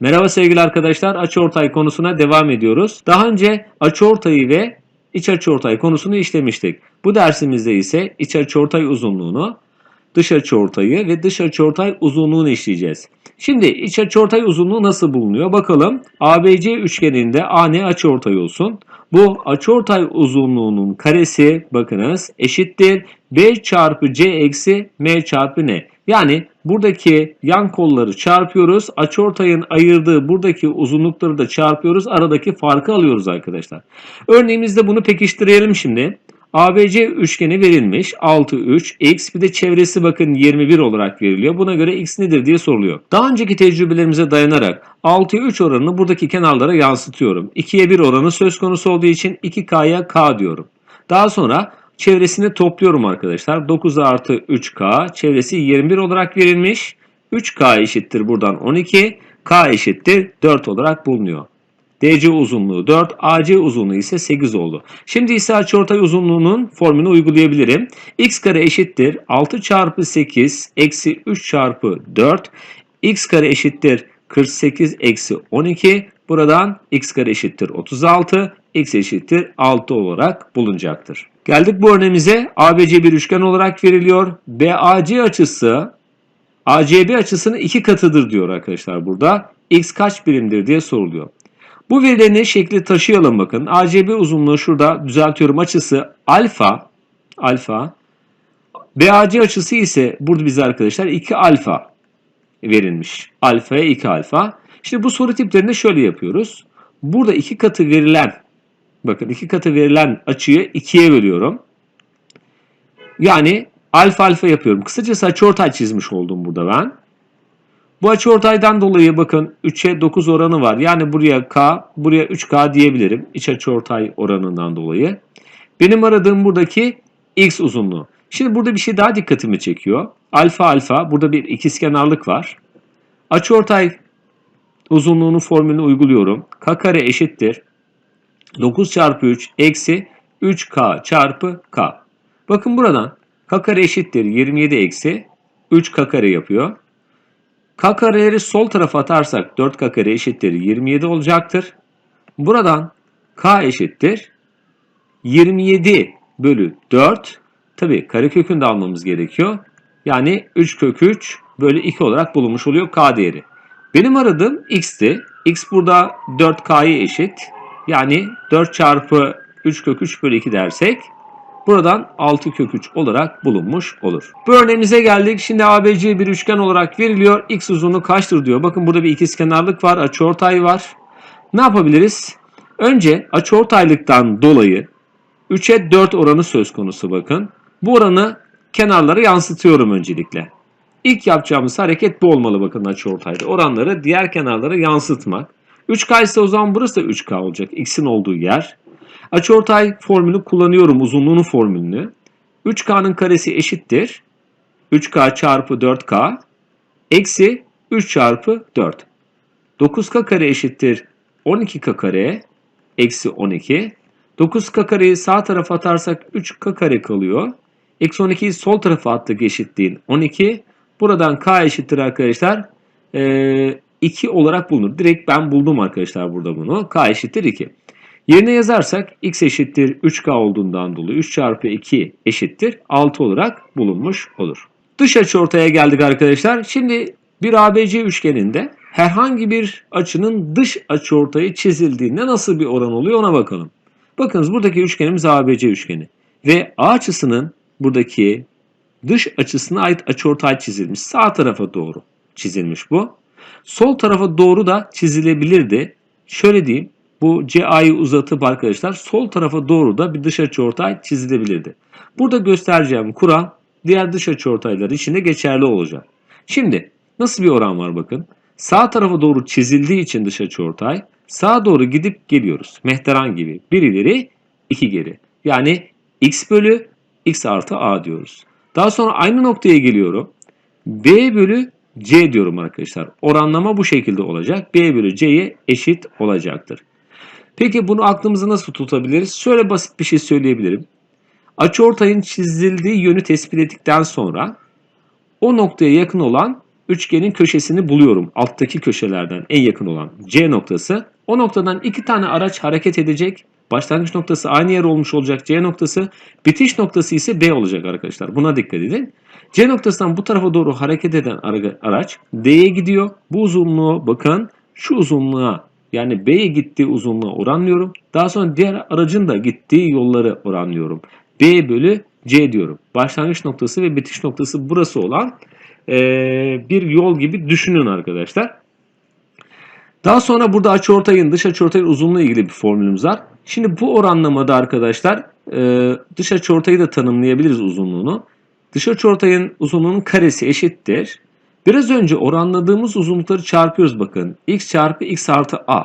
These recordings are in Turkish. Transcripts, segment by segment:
Merhaba sevgili arkadaşlar. Açıortay konusuna devam ediyoruz. Daha önce açıortayı ve iç açıortay konusunu işlemiştik. Bu dersimizde ise iç açıortay uzunluğunu, dış açıortayı ve dış açıortay uzunluğunu işleyeceğiz. Şimdi iç açıortay uzunluğu nasıl bulunuyor? Bakalım. ABC üçgeninde AN açıortay olsun. Bu açıortay uzunluğunun karesi bakınız eşittir B çarpı C eksi M çarpı N. Yani buradaki yan kolları çarpıyoruz. Açıortayın ayırdığı buradaki uzunlukları da çarpıyoruz. Aradaki farkı alıyoruz arkadaşlar. Örneğimizde bunu pekiştirelim şimdi. ABC üçgeni verilmiş. 6, 3, x bir de çevresi bakın 21 olarak veriliyor. Buna göre x nedir diye soruluyor. Daha önceki tecrübelerimize dayanarak 6'ya 3 oranını buradaki kenarlara yansıtıyorum. 2'ye 1 oranı söz konusu olduğu için 2k'ya k diyorum. Daha sonra çevresini topluyorum arkadaşlar. 9 artı 3k çevresi 21 olarak verilmiş. 3k eşittir buradan 12. k eşittir 4 olarak bulunuyor. DC uzunluğu 4, AC uzunluğu ise 8 oldu. Şimdi ise açıortay uzunluğunun formülünü uygulayabilirim. x kare eşittir 6 çarpı 8 eksi 3 çarpı 4. x kare eşittir 48 eksi 12. Buradan x kare eşittir 36, x eşittir 6 olarak bulunacaktır. Geldik bu örneğimize. ABC bir üçgen olarak veriliyor. BAC açısı ACB açısının iki katıdır diyor arkadaşlar burada. X kaç birimdir diye soruluyor. Bu verilerini şekli taşıyalım bakın. ACB uzunluğu şurada düzeltiyorum açısı alfa. Alfa. BAC açısı ise burada bize arkadaşlar 2 alfa verilmiş. Alfaya 2 alfa. Şimdi bu soru tiplerinde şöyle yapıyoruz. Burada iki katı verilen bakın iki katı verilen açıyı 2'ye bölüyorum. Yani alfa alfa yapıyorum. Kısacası açıortay çizmiş oldum burada ben. Bu açıortaydan dolayı bakın 3'e 9 oranı var. Yani buraya K, buraya 3K diyebilirim. İç açıortay oranından dolayı. Benim aradığım buradaki X uzunluğu. Şimdi burada bir şey daha dikkatimi çekiyor. Alfa alfa burada bir ikizkenarlık var. Açıortay uzunluğunun formülünü uyguluyorum. K kare eşittir. 9 çarpı 3 eksi 3K çarpı K. Bakın buradan K kare eşittir 27 eksi 3K kare yapıyor. K kareleri sol tarafa atarsak 4K kare eşittir 27 olacaktır. Buradan K eşittir 27 bölü 4. Tabi karekökünü de almamız gerekiyor. Yani 3 kök 3 bölü 2 olarak bulunmuş oluyor K değeri. Benim aradığım X'ti. X burada 4K'ya eşit. Yani 4 çarpı 3 kök 3 bölü 2 dersek buradan 6 kök 3 olarak bulunmuş olur. Bu örneğimize geldik. Şimdi ABC bir üçgen olarak veriliyor. X uzunluğu kaçtır diyor. Bakın burada bir ikizkenarlık var. Açıortay var. Ne yapabiliriz? Önce açıortaylıktan dolayı 3'e 4 oranı söz konusu bakın. Bu oranı kenarlara yansıtıyorum öncelikle. İlk yapacağımız hareket bu olmalı bakın açıortayda. Oranları diğer kenarlara yansıtmak. 3K ise o zaman burası da 3K olacak. X'in olduğu yer. Açıortay formülü kullanıyorum uzunluğunun formülünü. 3K'nın karesi eşittir. 3K çarpı 4K eksi 3 çarpı 4. 9K kare eşittir 12K kare eksi 12. 9K kareyi sağ tarafa atarsak 3K kare kalıyor. Eksi 12'yi sol tarafa attık eşitliğin 12. Buradan K eşittir arkadaşlar. Ee, 2 olarak bulunur. Direkt ben buldum arkadaşlar burada bunu. K eşittir 2. Yerine yazarsak x eşittir 3k olduğundan dolayı 3 çarpı 2 eşittir 6 olarak bulunmuş olur. Dış açı ortaya geldik arkadaşlar. Şimdi bir ABC üçgeninde herhangi bir açının dış açı ortayı çizildiğinde nasıl bir oran oluyor ona bakalım. Bakınız buradaki üçgenimiz ABC üçgeni. Ve A açısının buradaki dış açısına ait açıortay çizilmiş. Sağ tarafa doğru çizilmiş bu. Sol tarafa doğru da çizilebilirdi. Şöyle diyeyim. Bu CA'yı uzatıp arkadaşlar sol tarafa doğru da bir dış açıortay çizilebilirdi. Burada göstereceğim kural diğer dış açıortaylar için de geçerli olacak. Şimdi nasıl bir oran var bakın. Sağ tarafa doğru çizildiği için dış açıortay sağa doğru gidip geliyoruz. Mehteran gibi. Bir ileri iki geri. Yani x bölü x artı a diyoruz. Daha sonra aynı noktaya geliyorum. b bölü c diyorum arkadaşlar. Oranlama bu şekilde olacak. b bölü c'ye eşit olacaktır. Peki bunu aklımızda nasıl tutabiliriz? Şöyle basit bir şey söyleyebilirim. Açıortayın çizildiği yönü tespit ettikten sonra o noktaya yakın olan üçgenin köşesini buluyorum. Alttaki köşelerden en yakın olan C noktası. O noktadan iki tane araç hareket edecek. Başlangıç noktası aynı yer olmuş olacak C noktası. Bitiş noktası ise B olacak arkadaşlar. Buna dikkat edin. C noktasından bu tarafa doğru hareket eden ara- araç D'ye gidiyor. Bu uzunluğu bakın şu uzunluğa yani B'ye gittiği uzunluğa oranlıyorum. Daha sonra diğer aracın da gittiği yolları oranlıyorum. B bölü C diyorum. Başlangıç noktası ve bitiş noktası burası olan bir yol gibi düşünün arkadaşlar. Daha sonra burada açıortayın dış açıortayın uzunluğu ilgili bir formülümüz var. Şimdi bu oranlamada arkadaşlar e, dış açıortayı da tanımlayabiliriz uzunluğunu. Dış açıortayın uzunluğunun karesi eşittir. Biraz önce oranladığımız uzunlukları çarpıyoruz bakın. x çarpı x artı a.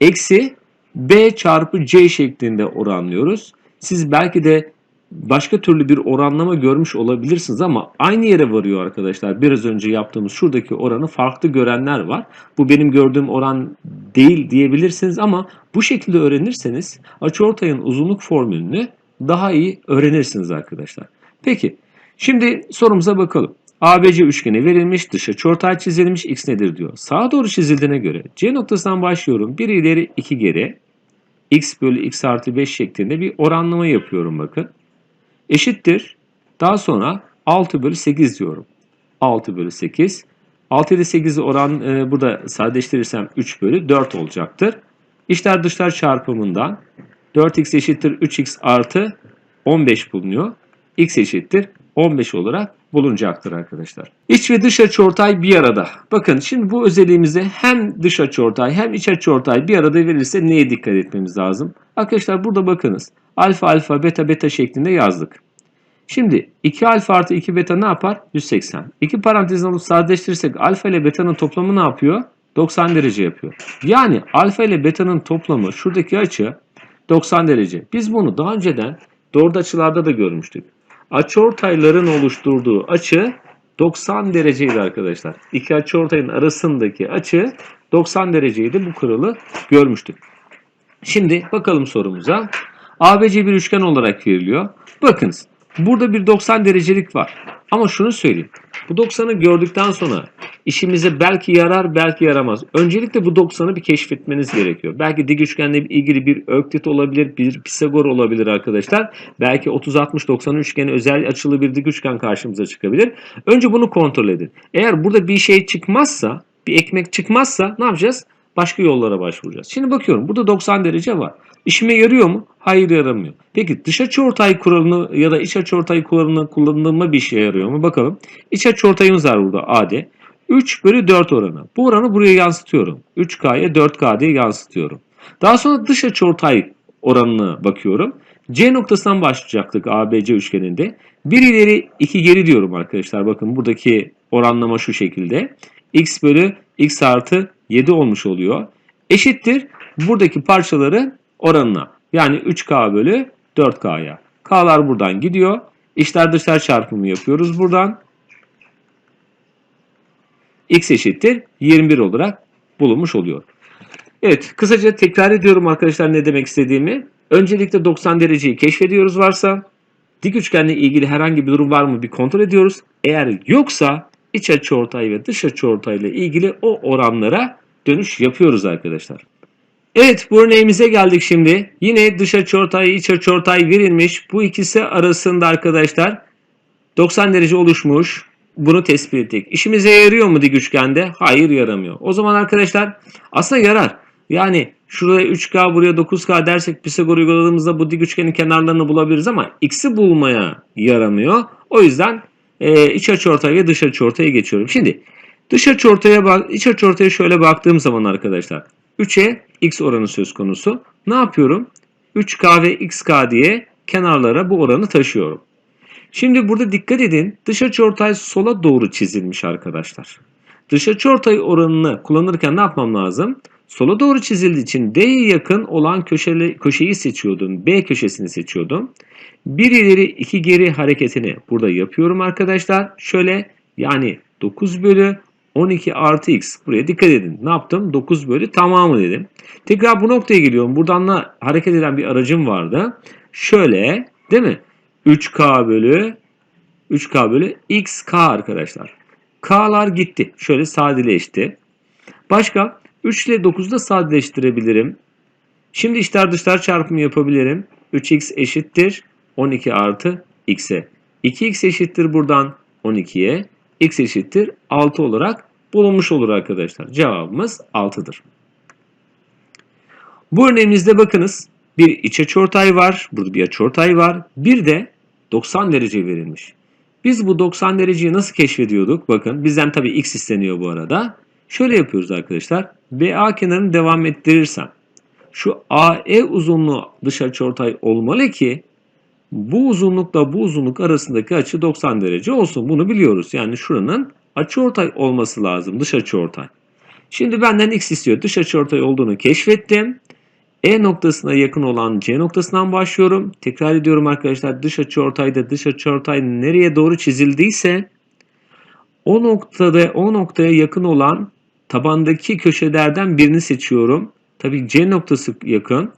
Eksi b çarpı c şeklinde oranlıyoruz. Siz belki de başka türlü bir oranlama görmüş olabilirsiniz ama aynı yere varıyor arkadaşlar. Biraz önce yaptığımız şuradaki oranı farklı görenler var. Bu benim gördüğüm oran değil diyebilirsiniz ama bu şekilde öğrenirseniz açıortayın uzunluk formülünü daha iyi öğrenirsiniz arkadaşlar. Peki şimdi sorumuza bakalım. ABC üçgeni verilmiş, dış açıortay çizilmiş, x nedir diyor. Sağa doğru çizildiğine göre C noktasından başlıyorum. Bir ileri iki geri x bölü x artı 5 şeklinde bir oranlama yapıyorum bakın eşittir. Daha sonra 6 bölü 8 diyorum. 6 bölü 8. 6 ile 8 oran e, burada sadeleştirirsem 3 bölü 4 olacaktır. İçler dışlar çarpımından 4x eşittir 3x artı 15 bulunuyor. x eşittir 15 olarak bulunacaktır arkadaşlar. İç ve dış açıortay bir arada. Bakın şimdi bu özelliğimizde hem dış açıortay hem iç açıortay bir arada verilirse neye dikkat etmemiz lazım? Arkadaşlar burada bakınız. Alfa alfa beta beta şeklinde yazdık. Şimdi 2 alfa artı 2 beta ne yapar? 180. İki parantezin alıp sadeleştirirsek alfa ile beta'nın toplamı ne yapıyor? 90 derece yapıyor. Yani alfa ile beta'nın toplamı şuradaki açı 90 derece. Biz bunu daha önceden doğru açılarda da görmüştük. Açıortayların oluşturduğu açı 90 dereceydi arkadaşlar. İki açıortayın arasındaki açı 90 dereceydi. Bu kuralı görmüştük. Şimdi bakalım sorumuza. ABC bir üçgen olarak veriliyor. Bakınız burada bir 90 derecelik var. Ama şunu söyleyeyim. Bu 90'ı gördükten sonra işimize belki yarar belki yaramaz. Öncelikle bu 90'ı bir keşfetmeniz gerekiyor. Belki dik üçgenle ilgili bir öklit olabilir, bir Pisagor olabilir arkadaşlar. Belki 30-60-90 üçgeni özel açılı bir dik üçgen karşımıza çıkabilir. Önce bunu kontrol edin. Eğer burada bir şey çıkmazsa, bir ekmek çıkmazsa ne yapacağız? Başka yollara başvuracağız. Şimdi bakıyorum burada 90 derece var. İşime yarıyor mu? Hayır yaramıyor. Peki dış açıortay kuralını ya da iç açıortay kuralını kullandığıma bir işe yarıyor mu? Bakalım. İç açıortayımız var burada AD. 3 bölü 4 oranı. Bu oranı buraya yansıtıyorum. 3K'ya 4K diye yansıtıyorum. Daha sonra dış açıortay oranına bakıyorum. C noktasından başlayacaktık ABC üçgeninde. 1 ileri 2 geri diyorum arkadaşlar. Bakın buradaki oranlama şu şekilde. X bölü X artı 7 olmuş oluyor. Eşittir buradaki parçaların oranına. Yani 3K bölü 4K'ya. K'lar buradan gidiyor. İçler dışlar çarpımı yapıyoruz buradan. X eşittir 21 olarak bulunmuş oluyor. Evet kısaca tekrar ediyorum arkadaşlar ne demek istediğimi. Öncelikle 90 dereceyi keşfediyoruz varsa. Dik üçgenle ilgili herhangi bir durum var mı bir kontrol ediyoruz. Eğer yoksa iç açıortay ve dış açıortay ile ilgili o oranlara dönüş yapıyoruz arkadaşlar. Evet bu örneğimize geldik şimdi. Yine dış açıortay, iç açıortay verilmiş. Bu ikisi arasında arkadaşlar 90 derece oluşmuş. Bunu tespit ettik. İşimize yarıyor mu dik üçgende? Hayır yaramıyor. O zaman arkadaşlar aslında yarar. Yani şuraya 3K buraya 9K dersek Pisagor uyguladığımızda bu dik üçgenin kenarlarını bulabiliriz ama x'i bulmaya yaramıyor. O yüzden e, iç açıortay ve dış açıortaya geçiyorum. Şimdi dış açıortaya bak, iç açıortaya şöyle baktığım zaman arkadaşlar 3'e x oranı söz konusu. Ne yapıyorum? 3k ve xk diye kenarlara bu oranı taşıyorum. Şimdi burada dikkat edin. Dış açıortay sola doğru çizilmiş arkadaşlar. Dış açıortay oranını kullanırken ne yapmam lazım? Sola doğru çizildiği için D'ye yakın olan köşeli, köşeyi seçiyordum. B köşesini seçiyordum. Bir ileri iki geri hareketini burada yapıyorum arkadaşlar. Şöyle yani 9 bölü 12 artı x. Buraya dikkat edin. Ne yaptım? 9 bölü tamamı dedim. Tekrar bu noktaya geliyorum. Buradan da hareket eden bir aracım vardı. Şöyle değil mi? 3k bölü 3k bölü xk arkadaşlar. K'lar gitti. Şöyle sadeleşti. Başka 3 ile 9'u da sadeleştirebilirim. Şimdi içler dışlar çarpımı yapabilirim. 3x eşittir 12 artı x'e. 2x eşittir buradan 12'ye. X eşittir 6 olarak bulunmuş olur arkadaşlar. Cevabımız 6'dır. Bu örneğimizde bakınız bir iç açıortay var. Burada bir açıortay var. Bir de 90 derece verilmiş. Biz bu 90 dereceyi nasıl keşfediyorduk? Bakın bizden tabii x isteniyor bu arada. Şöyle yapıyoruz arkadaşlar. BA kenarını devam ettirirsem şu AE uzunluğu dış açıortay olmalı ki bu uzunlukla bu uzunluk arasındaki açı 90 derece olsun. Bunu biliyoruz. Yani şuranın açıortay olması lazım. Dış açıortay. Şimdi benden x istiyor. Dış açıortay olduğunu keşfettim. E noktasına yakın olan C noktasından başlıyorum. Tekrar ediyorum arkadaşlar. Dış açıortayda dış açıortay nereye doğru çizildiyse o noktada o noktaya yakın olan tabandaki köşelerden birini seçiyorum. Tabii C noktası yakın.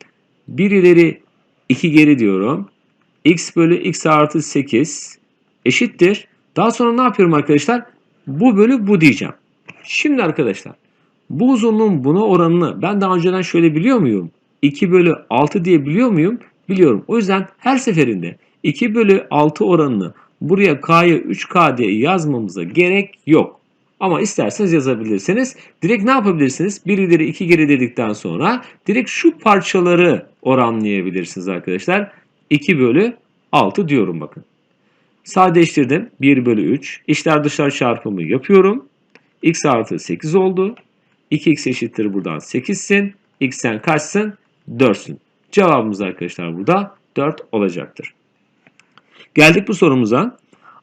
Bir ileri iki geri diyorum. X bölü x artı 8 eşittir. Daha sonra ne yapıyorum arkadaşlar? Bu bölü bu diyeceğim. Şimdi arkadaşlar bu uzunluğun buna oranını ben daha önceden şöyle biliyor muyum? 2 bölü 6 diye biliyor muyum? Biliyorum. O yüzden her seferinde 2 bölü 6 oranını buraya k'ya 3k diye yazmamıza gerek yok. Ama isterseniz yazabilirsiniz. Direkt ne yapabilirsiniz? 1 ileri 2 geri dedikten sonra direkt şu parçaları oranlayabilirsiniz arkadaşlar. 2 bölü 6 diyorum bakın. Sadeleştirdim. 1 bölü 3. İçler dışlar çarpımı yapıyorum. x artı 8 oldu. 2x eşittir buradan 8'sin. x'ten kaçsın? 4'sün. Cevabımız arkadaşlar burada 4 olacaktır. Geldik bu sorumuza.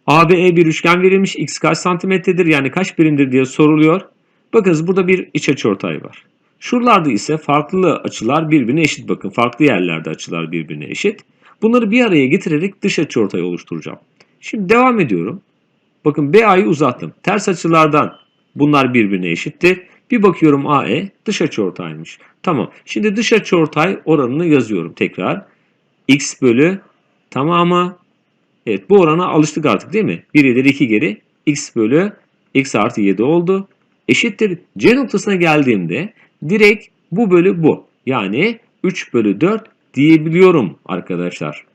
ABE bir üçgen verilmiş. X kaç santimetredir yani kaç birimdir diye soruluyor. Bakınız burada bir iç açıortay var. Şuralarda ise farklı açılar birbirine eşit. Bakın farklı yerlerde açılar birbirine eşit. Bunları bir araya getirerek dış açıortay oluşturacağım. Şimdi devam ediyorum. Bakın BA'yı uzattım. Ters açılardan bunlar birbirine eşittir. Bir bakıyorum AE dış açıortaymış. Tamam. Şimdi dış açıortay oranını yazıyorum tekrar. X bölü tamamı Evet bu orana alıştık artık değil mi? 1 ileri 2 geri x bölü x artı 7 oldu. Eşittir C noktasına geldiğimde direkt bu bölü bu. Yani 3 bölü 4 diyebiliyorum arkadaşlar.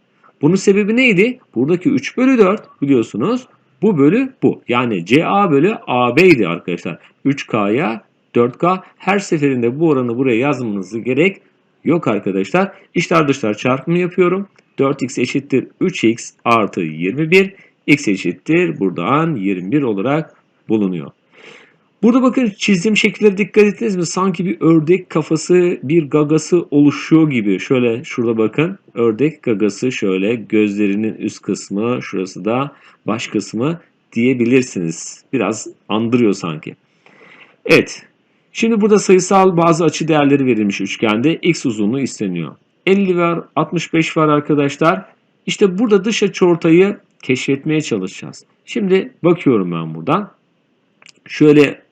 Bunun sebebi neydi? Buradaki 3 bölü 4 biliyorsunuz bu bölü bu. Yani CA bölü AB idi arkadaşlar. 3K'ya 4K her seferinde bu oranı buraya yazmanız gerek yok arkadaşlar. İçler dışlar çarpımı yapıyorum. 4x eşittir 3x artı 21. x eşittir buradan 21 olarak bulunuyor. Burada bakın çizdiğim şekillere dikkat ettiniz mi? Sanki bir ördek kafası, bir gagası oluşuyor gibi. Şöyle şurada bakın. Ördek gagası şöyle gözlerinin üst kısmı, şurası da baş kısmı diyebilirsiniz. Biraz andırıyor sanki. Evet. Şimdi burada sayısal bazı açı değerleri verilmiş üçgende. X uzunluğu isteniyor. 50 var, 65 var arkadaşlar. İşte burada dış açıortayı keşfetmeye çalışacağız. Şimdi bakıyorum ben buradan. Şöyle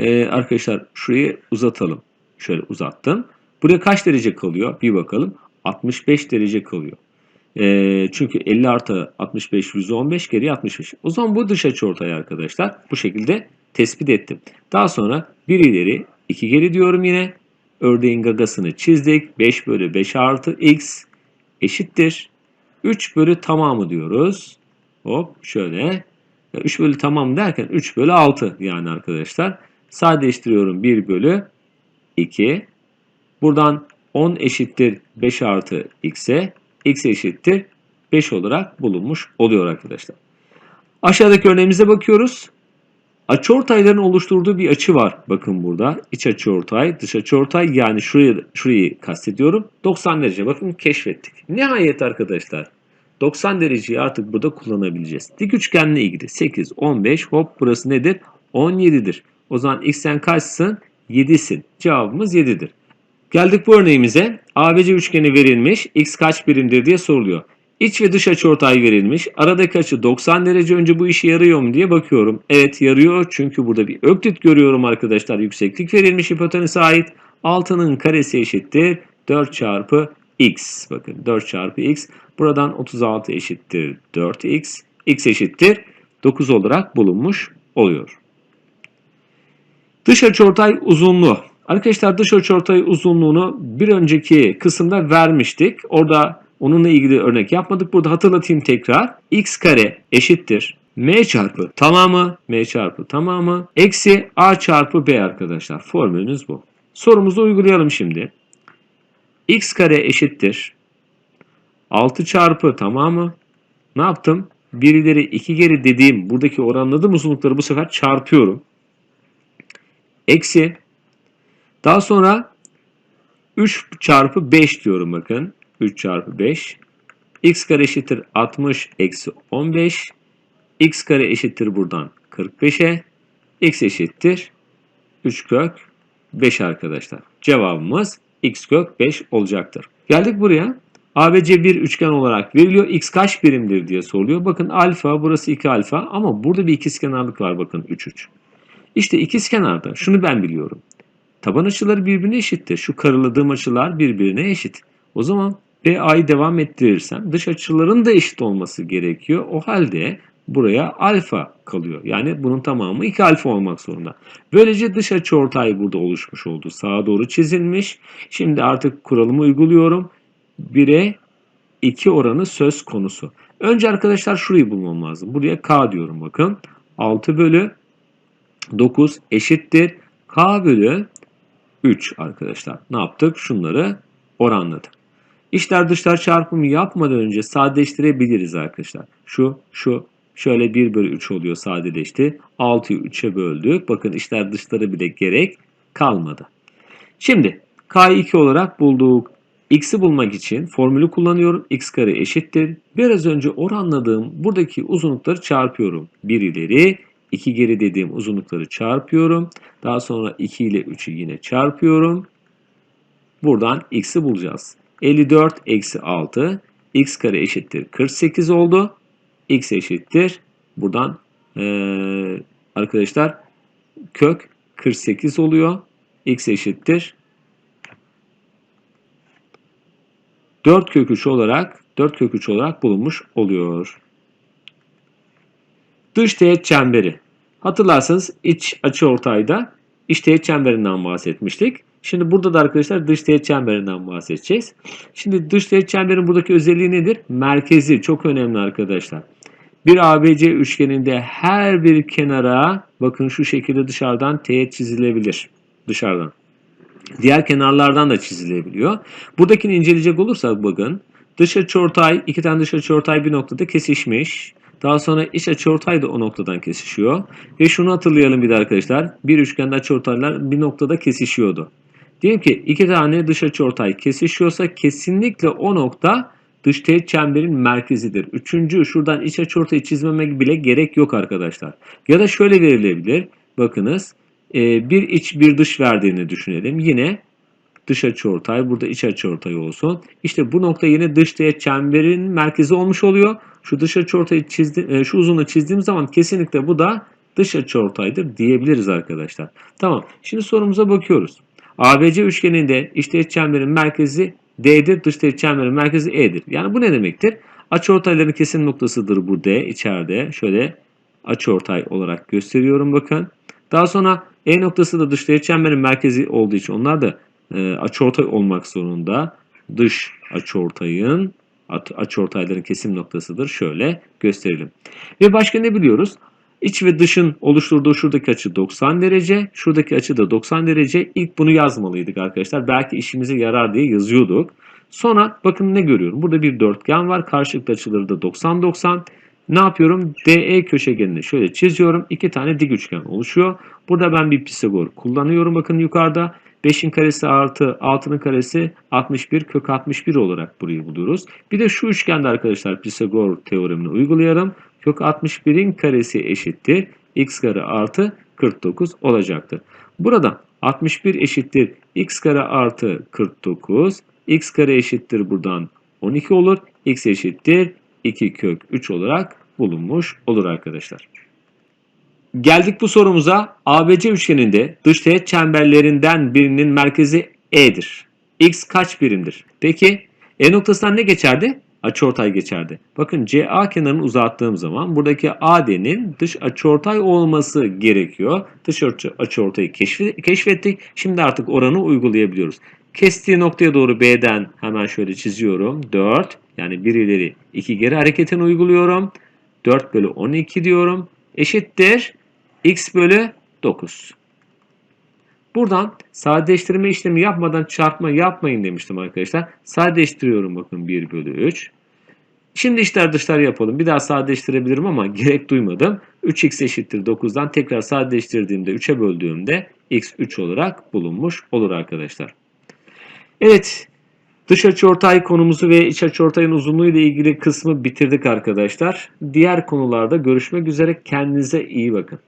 e, arkadaşlar şurayı uzatalım. Şöyle uzattım. Buraya kaç derece kalıyor? Bir bakalım. 65 derece kalıyor. E, çünkü 50 artı 65 115 geriye 65. O zaman bu dış açıortay arkadaşlar. Bu şekilde tespit ettim. Daha sonra bir ileri 2 geri diyorum yine. Ördeğin gagasını çizdik. 5 bölü 5 artı x eşittir. 3 bölü tamamı diyoruz. Hop şöyle. 3 bölü tamam derken 3 bölü 6 yani arkadaşlar. Sadeleştiriyorum 1 bölü 2. Buradan 10 eşittir 5 artı x'e. x eşittir 5 olarak bulunmuş oluyor arkadaşlar. Aşağıdaki örneğimize bakıyoruz. Açıortayların oluşturduğu bir açı var. Bakın burada iç açıortay, dış açıortay yani şurayı, şurayı kastediyorum. 90 derece bakın keşfettik. Nihayet arkadaşlar 90 dereceyi artık burada kullanabileceğiz. Dik üçgenle ilgili 8, 15 hop burası nedir? 17'dir. O zaman x'ten kaçsın? 7'sin. Cevabımız 7'dir. Geldik bu örneğimize. ABC üçgeni verilmiş. X kaç birimdir diye soruluyor. İç ve dış açıortay verilmiş. Aradaki açı 90 derece önce bu işe yarıyor mu diye bakıyorum. Evet yarıyor çünkü burada bir öklit görüyorum arkadaşlar. Yükseklik verilmiş hipotenüse ait. 6'nın karesi eşittir 4 çarpı x. Bakın 4 çarpı x. Buradan 36 eşittir 4x. x eşittir 9 olarak bulunmuş oluyor. Dış açıortay uzunluğu. Arkadaşlar dış açıortay uzunluğunu bir önceki kısımda vermiştik. Orada onunla ilgili örnek yapmadık. Burada hatırlatayım tekrar. x kare eşittir. m çarpı tamamı, m çarpı tamamı, eksi a çarpı b arkadaşlar. Formülümüz bu. Sorumuzu uygulayalım şimdi. x kare eşittir. 6 çarpı tamamı. Ne yaptım? Bir ileri iki geri dediğim buradaki oranladığım uzunlukları bu sefer çarpıyorum. Eksi. Daha sonra 3 çarpı 5 diyorum bakın. 3 çarpı 5. x kare eşittir 60 eksi 15. x kare eşittir buradan 45'e. x eşittir 3 kök 5 arkadaşlar. Cevabımız x kök 5 olacaktır. Geldik buraya. ABC bir üçgen olarak veriliyor. X kaç birimdir diye soruluyor. Bakın alfa burası 2 alfa ama burada bir ikizkenarlık var bakın 3 3. İşte ikizkenarda şunu ben biliyorum. Taban açıları birbirine eşittir. Şu karaladığım açılar birbirine eşit. O zaman BA'yı devam ettirirsem dış açıların da eşit olması gerekiyor. O halde buraya alfa kalıyor. Yani bunun tamamı 2 alfa olmak zorunda. Böylece dış açı ortay burada oluşmuş oldu. Sağa doğru çizilmiş. Şimdi artık kuralımı uyguluyorum. 1'e 2 oranı söz konusu. Önce arkadaşlar şurayı bulmam lazım. Buraya k diyorum bakın. 6 bölü 9 eşittir. k bölü 3 arkadaşlar. Ne yaptık? Şunları oranladık. İşler dışlar çarpımı yapmadan önce sadeleştirebiliriz arkadaşlar. Şu, şu, şöyle 1 bölü 3 oluyor sadeleşti. 6'yı 3'e böldük. Bakın işler dışlara bile gerek kalmadı. Şimdi K'yı 2 olarak bulduk. X'i bulmak için formülü kullanıyorum. X kare eşittir. Biraz önce oranladığım buradaki uzunlukları çarpıyorum. 1 ileri, 2 geri dediğim uzunlukları çarpıyorum. Daha sonra 2 ile 3'ü yine çarpıyorum. Buradan x'i bulacağız. 54 eksi 6 x kare eşittir 48 oldu. x eşittir. Buradan ee, arkadaşlar kök 48 oluyor. x eşittir 4 kök 3 olarak 4 kök 3 olarak bulunmuş oluyor. Dış teğet çemberi. Hatırlarsanız iç açı ortayda iç teğet çemberinden bahsetmiştik. Şimdi burada da arkadaşlar dış teğet çemberinden bahsedeceğiz. Şimdi dış teğet çemberin buradaki özelliği nedir? Merkezi çok önemli arkadaşlar. Bir ABC üçgeninde her bir kenara bakın şu şekilde dışarıdan teğet çizilebilir. Dışarıdan. Diğer kenarlardan da çizilebiliyor. Buradakini inceleyecek olursak bakın dış açıortay iki tane dış açıortay bir noktada kesişmiş. Daha sonra iç açıortay da o noktadan kesişiyor. Ve şunu hatırlayalım bir de arkadaşlar. Bir üçgende açıortaylar bir noktada kesişiyordu. Diyelim ki iki tane dış açıortay kesişiyorsa kesinlikle o nokta dış teğet çemberin merkezidir. Üçüncü şuradan iç açıortayı çizmemek bile gerek yok arkadaşlar. Ya da şöyle verilebilir. Bakınız e, bir iç bir dış verdiğini düşünelim. Yine dış açıortay burada iç açıortay olsun. İşte bu nokta yine dış teğet çemberin merkezi olmuş oluyor. Şu dış açıortayı çizdi, e, şu uzunluğu çizdiğim zaman kesinlikle bu da dış açıortaydır diyebiliriz arkadaşlar. Tamam. Şimdi sorumuza bakıyoruz. ABC üçgeninde iç teğet çemberin merkezi D'dir, dış teğet çemberin merkezi E'dir. Yani bu ne demektir? Açıortayların kesim noktasıdır bu D içeride. Şöyle açıortay olarak gösteriyorum bakın. Daha sonra E noktası da dış teğet çemberin merkezi olduğu için onlar da e, açıortay olmak zorunda. Dış açıortayın açıortayların kesim noktasıdır. Şöyle gösterelim. Ve başka ne biliyoruz? İç ve dışın oluşturduğu şuradaki açı 90 derece. Şuradaki açı da 90 derece. İlk bunu yazmalıydık arkadaşlar. Belki işimize yarar diye yazıyorduk. Sonra bakın ne görüyorum. Burada bir dörtgen var. Karşılıklı açıları da 90-90. Ne yapıyorum? DE köşegenini şöyle çiziyorum. İki tane dik üçgen oluşuyor. Burada ben bir Pisagor kullanıyorum. Bakın yukarıda 5'in karesi artı 6'nın karesi 61 kök 61 olarak burayı buluyoruz. Bir de şu üçgende arkadaşlar Pisagor teoremini uygulayalım. Kök 61'in karesi eşittir. x kare artı 49 olacaktır. Burada 61 eşittir x kare artı 49. x kare eşittir buradan 12 olur. x eşittir 2 kök 3 olarak bulunmuş olur arkadaşlar. Geldik bu sorumuza. ABC üçgeninde dış teğet çemberlerinden birinin merkezi E'dir. X kaç birimdir? Peki E noktasından ne geçerdi? açıortay geçerdi. Bakın CA kenarını uzattığım zaman buradaki AD'nin dış açıortay olması gerekiyor. Dış açı- açıortayı keşfettik. Şimdi artık oranı uygulayabiliyoruz. Kestiği noktaya doğru B'den hemen şöyle çiziyorum. 4 yani 1 ileri 2 geri hareketini uyguluyorum. 4 bölü 12 diyorum. Eşittir x bölü 9. Buradan sadeleştirme işlemi yapmadan çarpma yapmayın demiştim arkadaşlar. Sadeleştiriyorum bakın 1 bölü 3. Şimdi içler dışlar yapalım. Bir daha sadeleştirebilirim ama gerek duymadım. 3x eşittir 9'dan tekrar sadeleştirdiğimde 3'e böldüğümde x 3 olarak bulunmuş olur arkadaşlar. Evet. Dış açıortay konumuzu ve iç açıortayın uzunluğu ile ilgili kısmı bitirdik arkadaşlar. Diğer konularda görüşmek üzere. Kendinize iyi bakın.